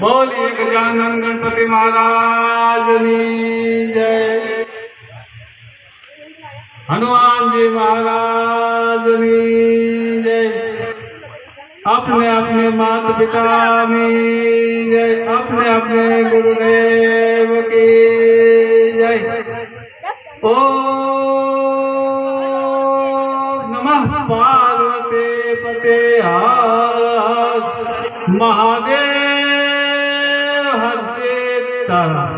બોલીએ ગજાનંદ ગણપતિ મહારાજની જય. હનુમાનજી મહારાજની જય. આપને આપને માત પિતાની જય. આપને આપને ગુરુદેવ કી જય. ઓ મહાદેવ હરશે તારા.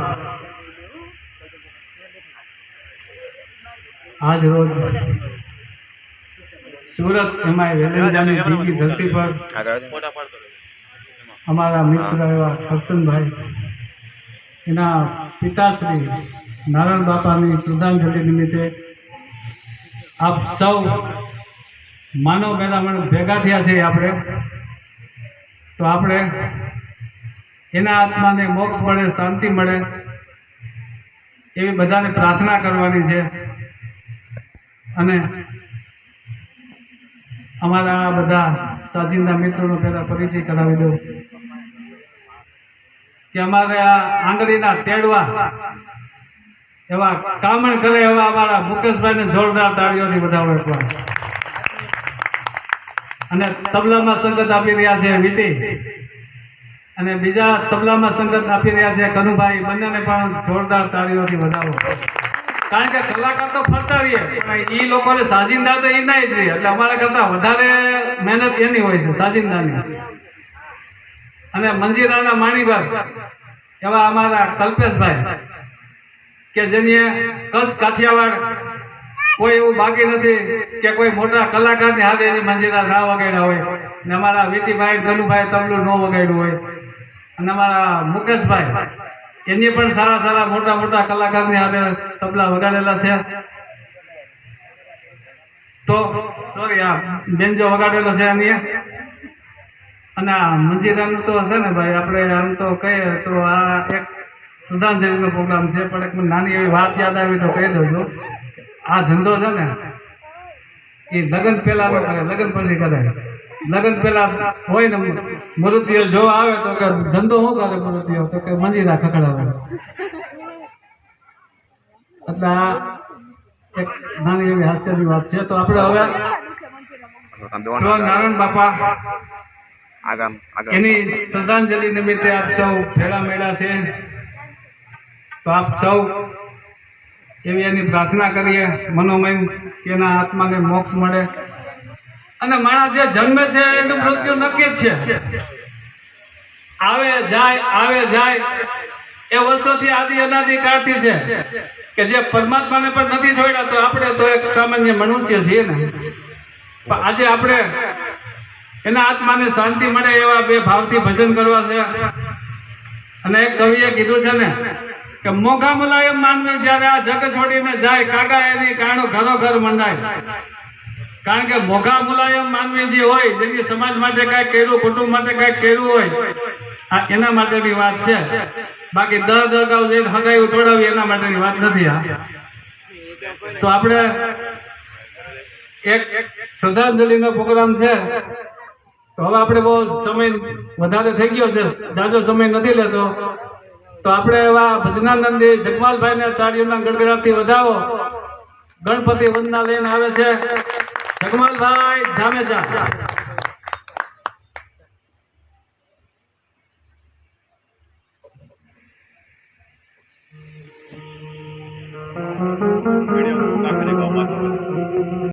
આજ રોજ સુરત એમાં વેલેન્જાની દીવી ધરતી પર અમારા મિત્ર એવા હસનભાઈ એના પિતાશ્રી નારાયણ બાપાની શ્રદ્ધાંજલિ નિમિત્તે આપ સૌ માનવ મેળામણ ભેગા થયા છે આપણે. તો આપણે એના આત્માને મોક્ષ મળે, શાંતિ મળે એવી બધાને પ્રાર્થના કરવાની છે. અને અમારા આ બધા સાચિંદા મિત્રોનો પહેલાં પરિચય કરાવી દઉં કે અમારે આ આંગળીના તેડવા એવા કામણ કરે એવા અમારા મુકેશભાઈને જોરદાર તાળીઓથી બધા એકવાર અને તબલામાં સંગત આપી રહ્યા છે વીટી અને બીજા તબલામાં સંગત આપી રહ્યા છે કનુભાઈ, બંનેને પણ જોરદાર તાળીઓથી વધાવો. કારણ કે કલાકાર તો ફરતા રહીએ એ લોકોને સાજિંદા તો એ ના જ રહીએ. એટલે અમારા કરતાં વધારે મહેનત એની હોય છે, સાજિંદાની. અને મંજીરાના માણીભાઈ એવા અમારા કલ્પેશભાઈ, કે જેની કચ્છ કાઠિયાવાડ કોઈ એવું બાકી નથી કે કોઈ મોટા કલાકારની હાથે એની મંજીરા ના વગાડ્યા હોય. ને અમારા વીટીભાઈ ધનુભાઈ તબલું ન વગાડ્યું હોય. અને અમારા મુકેશભાઈ, એની પણ સારા સારા મોટા મોટા કલાકારની હાથે તબલા વગાડેલા છે. તો સોરી આ બેન્જો વગાડેલો છે એની. અને આ મંજીરાનું તો છે ને ભાઈ, આપણે આમ તો કહીએ તો આ એક શ્રદ્ધાંજલિનો પ્રોગ્રામ છે, પણ એક નાની એવી વાત યાદ આવી તો કહી દઉં છું આ ધંધો છે ને એ લગ્ન પેલા ન કરે લગ્ન પછી કરે લગ્ન પહેલા હોય ને મૃત્યુ જો આવે તો કે ધંધો શું કરે મૃત્યુ તો કે મંજીરા ખખડાવે. એટલે આ એક નાની એવી હાસ્યની વાત છે. તો આપણે હવે નારાયણ બાપા એની શ્રદ્ધાંજલિ નિમિત્તે આપ સૌ ભેળા મેળા છે. તો આપ સૌ એવી એની પ્રાર્થના કરીએ, મનોમય એના આત્માને મોક્ષ મળે. અને માણસ જે જન્મે છે, એનું મૃત્યુ નક્કી જ છે. આવે, જાય આવે, જાય, એ વસ્તુથી આદિ અનાદિ કાળથી છે. કે જે પરમાત્માને પણ નથી છોડ્યા, તો આપણે તો એક સામાન્ય મનુષ્ય છીએ ને. આજે આપણે એના આત્માને શાંતિ મળે એવા બે ભાવથી ભજન કરવા છે. અને એક કવિએ કીધું છે ને કે મોઘા મુલાયમ માનવી જ્યારે આ જગ છોડીને જાય, કાગા એની કાણો ઘરો ઘર મંડાય. કારણ કે મોઘા મુલાયમ માનવી જે હોય, જેની સમાજ માટે કાંઈ કર્યું, કુટુંબ માટે કાંઈ કર્યું હોય, આ એના માટેની વાત છે. બાકી દર દર ગાવ જઈને હગાઈ ઉઠોડાવી એના માટેની વાત નથી આ. તો આપણે એક શ્રદ્ધાંજલિનો પ્રોગ્રામ છે. તો હવે આપણે બહુ સમય વધારે થઈ ગયો છે. જાજો સમય નથી લેતો. તો આપણે એવા ભજનાનંદી જગમાલભાઈને તાળીઓના ગડગડાટથી વધાવો. ગણપતિ વંદના લઈને આવે છે. જગમાલભાઈ ધામેચા